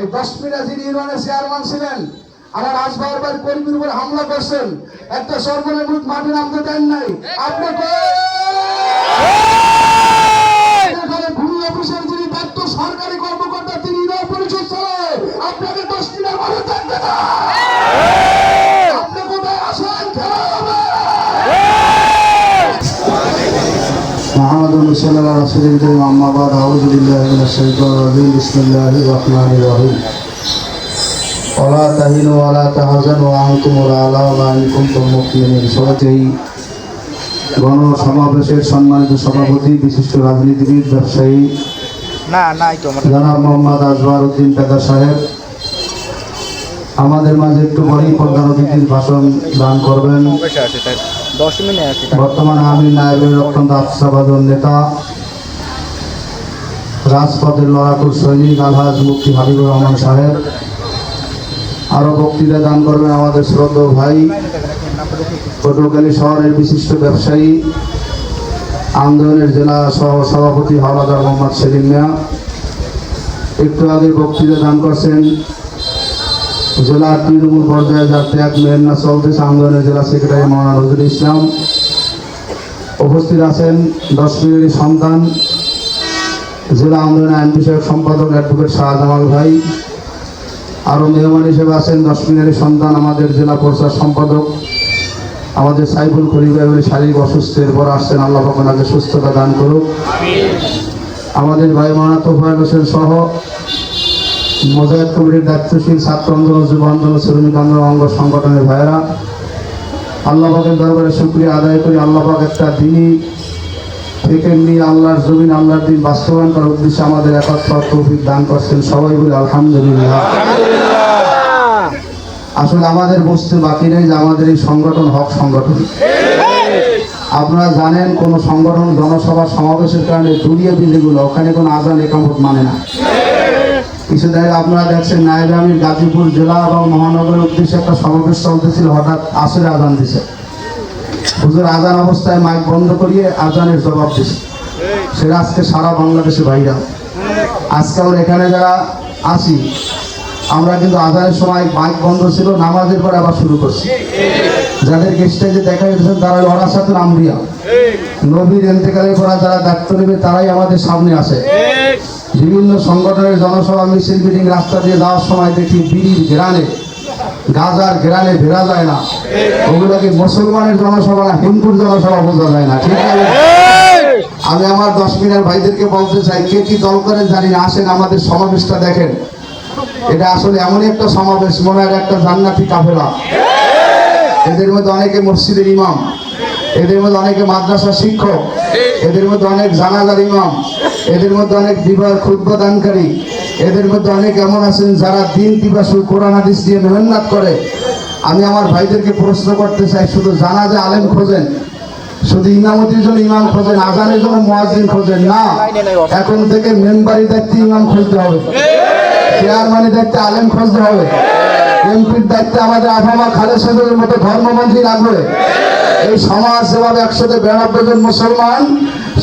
এই দশ মিনিট যিনি ইউনিয়নের চেয়ারম্যান ছিলেন আমার আজ বারবার কর্মীর উপর হামলা করছেন একটা সরকারের মুখ মাঠে নামতে দেন নাই। আপনি ভূমি অফিসের যিনি ব্যক্ত সরকারি কর্মকর্তা তিনি পরিচয় আপনাকে থাকবে না। صلى الله عليه وسلم أما بعد أعوذ بالله من الشيطان الرجيم بسم الله الرحمن الرحيم ولا تهنوا ولا تحزنوا وأنتم الأعلى إن كنتم مؤمنين সবাই গণ সমাবেশের সম্মানিত সভাপতি বিশিষ্ট রাজনীতিবিদ ব্যবসায়ী না নাই তো আমার জনাব মোহাম্মদ আজবার উদ্দিন পেদা সাহেব আমাদের মাঝে একটু পরেই প্রধান অতিথির ভাষণ দান করবেন বর্তমানে আমি নায়েবের অত্যন্ত আফসাবাদন নেতা, রাজপথের লড়াকুর সৈনিক আলহাজ মুফতি হাবিবুর রহমান সাহেব। আরও বক্তৃতা দান করবেন আমাদের শ্রদ্ধ ভাই, পটুয়াখালী শহরের বিশিষ্ট ব্যবসায়ী, আন্দোলনের জেলা সহ সভাপতি হাওলাদার মোহাম্মদ সেলিম মিয়া। একটু আগে বক্তৃতা দান করছেন জেলা তৃণমূল পর্যায়ে যার ত্যাগ মেহনা চলতেছে আন্দোলনের জেলা সেক্রেটারি মৌলানা নজরুল ইসলাম। উপস্থিত আছেন দশ মিনিটের সন্তান জেলা আন্দোলন আইন বিষয়ক সম্পাদক অ্যাডভোকেট শাহজামাল ভাই আরও মেহমান হিসেবে আছেন দশ মিনিটের সন্তান আমাদের জেলা প্রচার সম্পাদক আমাদের সাইফুল খলিফা এবং শারীরিক অসুস্থের পর আসছেন আল্লাহ আপনাকে সুস্থতা দান করুক। আমাদের ভাই মানা তোফায়ল হোসেন সহ মোজাহিদ কমিটির দায়িত্বশীল ছাত্র আন্দোলন যুব আন্দোলন শ্রমিক আন্দোলন অঙ্গ সংগঠনের ভাইয়েরা আল্লাহ পাকের দরবারে শুক্রিয়া আদায় করি। আল্লাহ পাক একটা দিনই থেকে নিয়ে আল্লাহর জমিন আল্লাহর দিন বাস্তবায়ন করার উদ্দেশ্যে আমাদের একত্র তৌফিক দান করছেন। সবাই বলে আলহামদুলিল্লাহ। আসলে আমাদের বুঝতে বাকি নেই যে আমাদের এই সংগঠন হক সংগঠন। আপনারা জানেন কোন সংগঠন জনসভা সমাবেশের কারণে দুনিয়া বিল্ডিগুলো ওখানে কোনো আজান একামত মানে না। কিছুদিন আপনারা দেখছেন নাইরামির গাজীপুর জেলা এবং মহানগরের উদ্দেশ্যে একটা সমাবেশ চলতেছিল, হঠাৎ আসরে আজান দিছে। হুজুর, আজান অবস্থায় মাইক বন্ধ করিয়ে আজানের জবাব দিছে। সেটা আজকে সারা বাংলাদেশে ভাইরা আজকে আমরা এখানে যারা আছি, আমরা কিন্তু আজানের সময় মাইক বন্ধ ছিল, নামাজের পরে আবার শুরু করছি। যাদের স্টেজে দেখা যাচ্ছে, তারা লড়ার সাথে আমরিয়া নবীর এন্তেকালের পর যারা দায়িত্ব নেবে, তারাই আমাদের সামনে আসে। বিভিন্ন সংগঠনের জনসভা মিছিল, মিটিং রাস্তা দিয়ে যাওয়ার সময় দেখি বিড়ির গ্রানে গাজার গ্রানে ভেরা যায় না। ওগুলোকে মুসলমানের জনসভা না হিন্দুর জনসভা বোঝা যায় না, ঠিক আছে? আমি আমার দশ মিনিট ভাইদেরকে বলতে চাই, কে কি দল করেন জানি না, আসেন আমাদের সমাবেশটা দেখেন। এটা আসলে এমনই একটা সমাবেশ, মনে হয় একটা জান্নাতি কাফেলা। এদের মধ্যে অনেকে মসজিদের ইমাম। এদের মধ্যে অনেকে মাদ্রাসা শিক্ষক, এদের মধ্যে অনেক জানাজার ইমাম, এদের মধ্যে অনেক বিবাহ ক্ষুদ্র দানকারী, এদের মধ্যে অনেক এমন আছেন যারা দিন দিবাসু কোরআন, হাদিস দিয়ে মেহনত করে। আমি আমার ভাইদেরকে প্রশ্ন করতে চাই, শুধু জানাজা আলেম খোঁজেন, শুধু ইমামতির জন্য ইমাম খোঁজেন, আজানের জন্য মুয়াজ্জিন খোঁজেন, না। এখন থেকে মেম্বারি দায়িত্বে ইমাম খুঁজতে হবে। চেয়ারম্যানের দায়িত্বে আলেম খুঁজতে হবে। এমপির দায়িত্বে আমাদের আফামা খালেদ সদরের মতো ধর্মমন্ত্রী লাগবে। এই সমাজ যেভাবে একসাথে বিরানব্বই জন মুসলমান,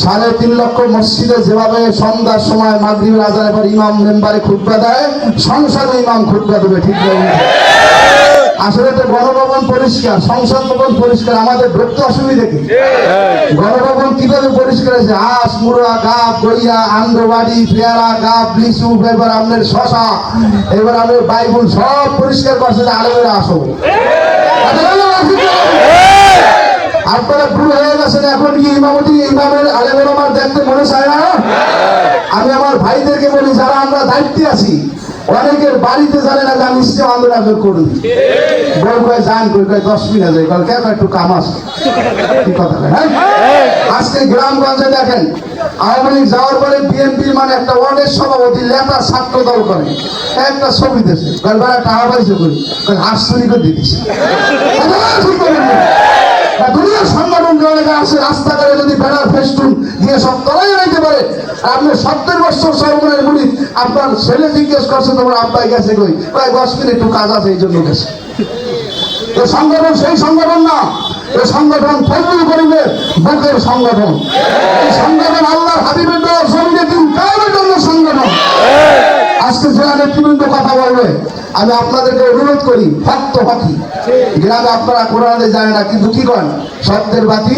সাড়ে তিন লক্ষ মসজিদে যেভাবে সন্ধ্যার সময় মাগরিবের আজানের পর ইমাম মেম্বারে খুতবা দেয়, সংসদে ইমাম খুতবা দেবে, ঠিক আসলে তো গণভবন পরিষ্কার সংসদ ভবন পরিষ্কার, আমাদের ঢুকতে অসুবিধা কি? গণভবন কীভাবে পরিষ্কার আছে হাঁস মুড়া গাপ গইয়া আন্দ্রবাড়ি পেয়ারা গাপ লিচু, এবার আপনার শশা, এবার আপনার বাইবুল সব পরিষ্কার করছে যে আলমেরা আসো। আপনারা ভুল হয়ে গেছেন, এখন কি ইমামতি, ইমামের আলেমের আমার দেখতে মনে চায় না। আমি আমার ভাইদেরকে বলি, যারা আমরা দায়িত্বে আছি, অনেকের বাড়িতে জানে না যে আমি ইসলাম আন্দোলন করি। বল কয়, যান কই, কয়, দশ মিনিট যায় কয় কেন একটু কাম আছে কথা হ্যাঁ? আজকে গ্রামগঞ্জে দেখেন, আওয়ামী লীগ যাওয়ার পরে বিএনপির মানে একটা ওয়ার্ডের সভাপতি লেটা ছাত্র দল করে। একটা ছবি দেশে কয়, বেড়া টাকা পয়সা করি হাঁস চুরি করে দিতেছি যে আছে রাস্তাঘাটে যদি ব্যানার ফেস্টুন দিয়ে সব তলাই রাখতে পারে। আপনি সত্তর বছর সরকারের গুলি আপনার ছেলে জিজ্ঞেস করছে তোমার আব্বাই গেছে কই? কয়, দশ মিনিট একটু কাজ আছে, এই জন্য গেছে। এ সংগঠন সেই সংগঠন না, এ সংগঠন ফজল করিমের বুকের সংগঠন। এই সংগঠন আল্লাহর হাবিবের দেওয়া জমিনে দিন কায়েমের জন্য সংগঠন। আজকে জেলা নেতৃবৃন্দ কথা বলবে, আমি আপনাদেরকে অনুরোধ করি ভক্ত হকি গ্রামে আপনারা কোরআনে যায় না, কিন্তু কি করেন? সত্যের বাতি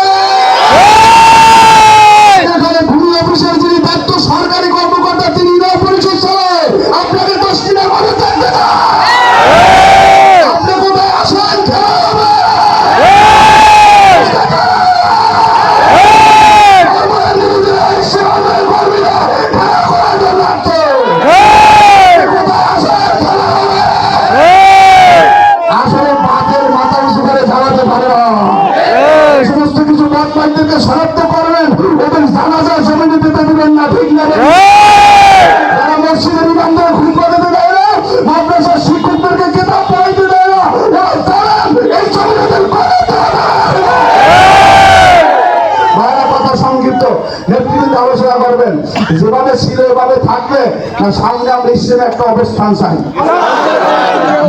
সামনে আমরা একটা অবস্থান চাই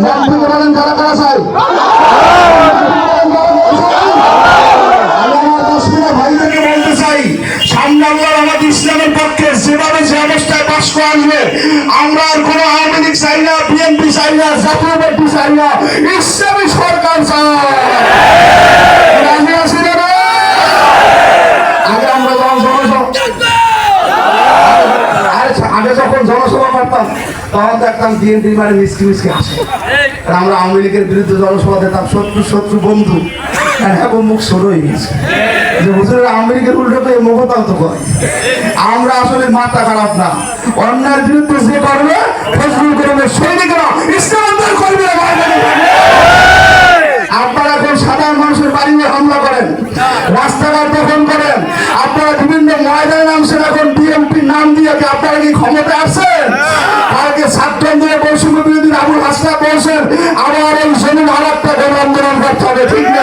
মন্ত্রী বলেন কারা কারা চাই যেভাবে আসবে, আমরা আর কোনো আওয়ামী লীগ চাই না, বিএনপি চাই না জাতীয় পার্টি চাই না ইসলামী সরকার চাই রাজি আছি না রে? আগে আমরা যখন জনসভা আরে আগে যখন জনসভা করতাম তখন দেখতাম বিএনপি মানে মিসকি মিসকি আসে। আর আমরা আওয়ামী লীগের বিরুদ্ধে জনসভা দিতাম শত্রু শত্রু বন্ধু। আর এখন মুখ সরু হয়ে গেছে। যে হুজুরের আওয়ামী লীগের উল্টো পেয়ে মুখতাও তো করে আমরা আসলে মাথা খারাপ না। অন্যায়ের বিরুদ্ধে যে করবে ফজলুল করবে সৈনিকরা ইসলামদের করবে না, বাইরে করবে। আপনারা এখন সাধারণ মানুষের হামলা করেন? রাস্তাঘাট দখল করেন? আপনারা বিভিন্ন ময়দানে নামছেন এখন বিএনপি নাম দিয়ে কি আপনারা কি ক্ষমতা আসছেন? কালকে সাতজন আন্দোলন বৈষম্য বিরোধী আবুল হাসনা বলছেন আবার এই জমি আর একটা গণ আন্দোলন করতে হবে। ঠিক না